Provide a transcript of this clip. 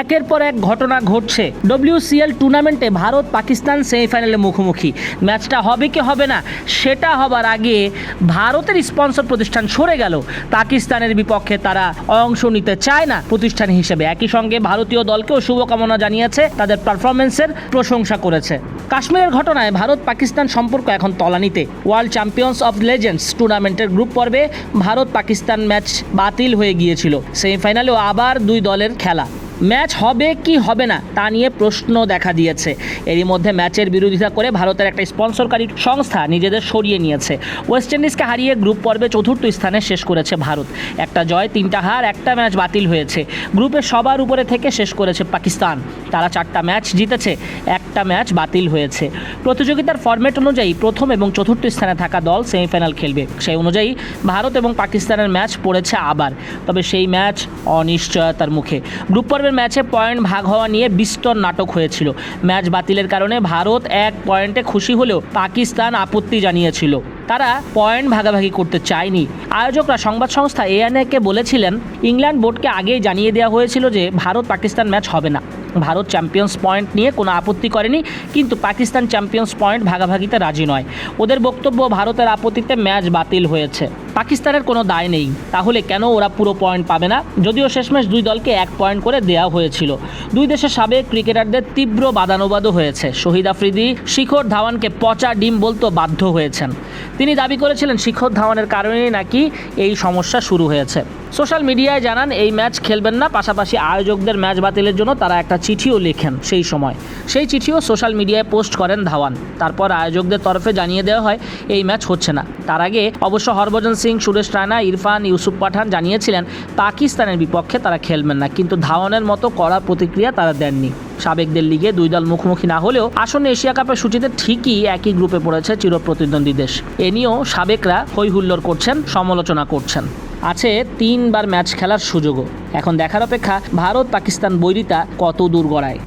একের পর এক ঘটনা ঘটছে। ডব্লিউসিএল টুর্নামেন্টে ভারত পাকিস্তান সেমিফাইনালে মুখোমুখি। ম্যাচটা হবে কি হবে না, সেটা হবার আগে ভারতের স্পন্সর প্রতিষ্ঠান সরে গেল। পাকিস্তানের বিপক্ষে তারা অংশ নিতে চায় না প্রতিষ্ঠান হিসেবে। একই সঙ্গে ভারতীয় দলকেও শুভকামনা জানিয়েছে, তাদের পারফরমেন্সের প্রশংসা করেছে। কাশ্মীরের ঘটনায় ভারত পাকিস্তান সম্পর্ক এখন তলানিতে। ওয়ার্ল্ড চ্যাম্পিয়ন্স অফ লেজেন্ডস টুর্নামেন্টের গ্রুপ পর্বে ভারত পাকিস্তান ম্যাচ বাতিল হয়ে গিয়েছিল। সেমিফাইনালেও আবার দুই দলের খেলা। ম্যাচ হবে কি হবে না তা নিয়ে প্রশ্ন দেখা দিয়েছে। এরই মধ্যে ম্যাচের বিরোধিতা করে ভারতের একটা স্পন্সরকারী সংস্থা নিজেদের সরিয়ে নিয়েছে। ওয়েস্ট ইন্ডিজকে হারিয়ে গ্রুপ পর্বে চতুর্থ স্থানে শেষ করেছে ভারত। একটা জয়, তিনটা হার, একটা ম্যাচ বাতিল হয়েছে। গ্রুপে সবার উপরে থেকে শেষ করেছে পাকিস্তান। তারা চারটা ম্যাচ জিতেছে, একটা ম্যাচ বাতিল হয়েছে। প্রতিযোগিতার ফরম্যাট অনুযায়ী প্রথম এবং চতুর্থ স্থানে থাকা দল সেমিফাইনাল খেলবে। সেই অনুযায়ী ভারত এবং পাকিস্তানের ম্যাচ পড়েছে আবার। তবে সেই ম্যাচ অনিশ্চয়তার মুখে। গ্রুপ পর্বের ম্যাচে পয়েন্ট ভাগ হওয়া নিয়ে বিস্তর নাটক হয়েছিল। ম্যাচ বাতিলের কারণে ভারত এক পয়েন্টে খুশি হলেও পাকিস্তান আপত্তি জানিয়েছিল। তারা পয়েন্ট ভাগাভাগি করতে চায়নি। আয়োজকরা সংবাদ সংস্থা এএনএকে বলেছিলেন, ইংল্যান্ড বোর্ডকে আগেই জানিয়ে দেওয়া হয়েছিল যে ভারত পাকিস্তান ম্যাচ হবে না। ভারত চ্যাম্পিয়ন্স পয়েন্ট নিয়ে কোনো আপত্তি করেনি, কিন্তু পাকিস্তান চ্যাম্পিয়ন্স পয়েন্ট ভাগাভাগিতে রাজি নয়। ওদের বক্তব্য, ভারতের আপত্তিতে ম্যাচ বাতিল হয়েছে। পাকিস্তানের কোনো দায় নেই। তাহলে কেন ওরা পুরো পয়েন্ট পাবে না? যদিও শেষমেশ দুই দলকে এক পয়েন্ট করে দেওয়া হয়েছিল। দুই দেশের সাবেক ক্রিকেটারদের তীব্র বাদানুবাদও হয়েছে। শহীদ আফ্রিদি, শিখর ধাওয়ানকে পচা ডিম বলতে বাধ্য হয়েছেন। তিনি দাবি করেছিলেন শিখর ধাওয়ানের কারণেই নাকি এই সমস্যা শুরু হয়েছে। সোশ্যাল মিডিয়ায় জানান, এই ম্যাচ খেলবেন না। পাশাপাশি আয়োজকদের ম্যাচ বাতিলের জন্য তারা একটা চিঠিও লেখেন সেই সময়। সেই চিঠিও সোশ্যাল মিডিয়ায় পোস্ট করেন ধাওয়ান। তারপর আয়োজকদের তরফে জানিয়ে দেওয়া হয়, এই ম্যাচ হচ্ছে না। তার আগে অবশ্য হরভজন সিং, সুরেশ রায়না, ইরফান, ইউসুফ পাঠান জানিয়েছিলেন, পাকিস্তানের বিপক্ষে তারা খেলবেন না। কিন্তু ধাওয়ানের মতো কড়া প্রতিক্রিয়া তারা দেননি। সাবেকদের লিগে দুই দল মুখোমুখি না হলেও আসন্ন এশিয়া কাপের সূচিতে ঠিকই একই গ্রুপে পড়েছে চিরপ্রতিদ্বন্দ্বী দেশ। এ নিয়েও সাবেকরা হৈ হুল্লোড় করছেন, সমালোচনা করছেন। আছে তিনবার ম্যাচ খেলার সুযোগও। এখন দেখার অপেক্ষা ভারত পাকিস্তান বৈরিতা কত দূর গড়ায়।